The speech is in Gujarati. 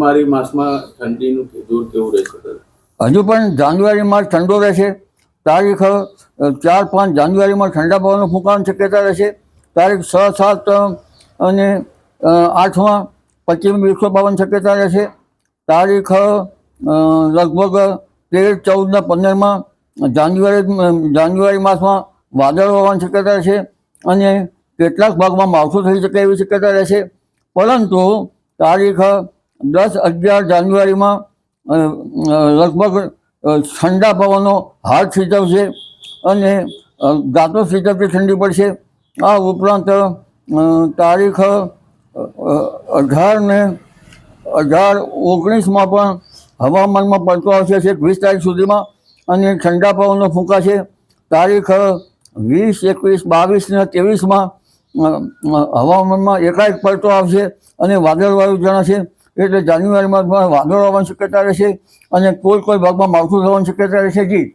મારી માસમાં ઠંડીનું દૂર કેવું રહેશે હજુ પણ જાન્યુઆરીમાં ઠંડો રહેશે. તારીખ ચાર પાંચ જાન્યુઆરીમાં ઠંડા પવનનું ફૂંકાવાની શક્યતા રહેશે. તારીખ છ, સાત અને આઠમાં પશ્ચિમ વિક્ષોભ આવવાની શક્યતા રહેશે. તારીખ લગભગ તેર ચૌદ ને પંદરમાં જાન્યુઆરી જાન્યુઆરી માસમાં વાદળો હોવાની શક્યતા રહેશે અને કેટલાક ભાગમાં માવઠું થઈ શકે એવી શક્યતા રહેશે. પરંતુ તારીખ દસ અગિયાર જાન્યુઆરીમાં લગભગ ઠંડા પવનો હાથ થીજવશે અને ગાતો થીજવતી ઠંડી પડશે. આ ઉપરાંત તારીખ અઢાર ને અઢાર ઓગણીસમાં પણ હવામાનમાં પડતો આવશે છેક વીસ તારીખ સુધીમાં અને ઠંડા પવનો ફૂંકાશે. તારીખ વીસ, એકવીસ, બાવીસ ને ત્રેવીસમાં હવામાનમાં એકાએક પડતો આવશે અને વાદળવાયુ જણાશે. એટલે જાન્યુઆરીમાં વાદળો આવવાની શક્યતા રહેશે અને કોઈ કોઈ ભાગમાં માવઠું થવાની શક્યતા રહેશે જી.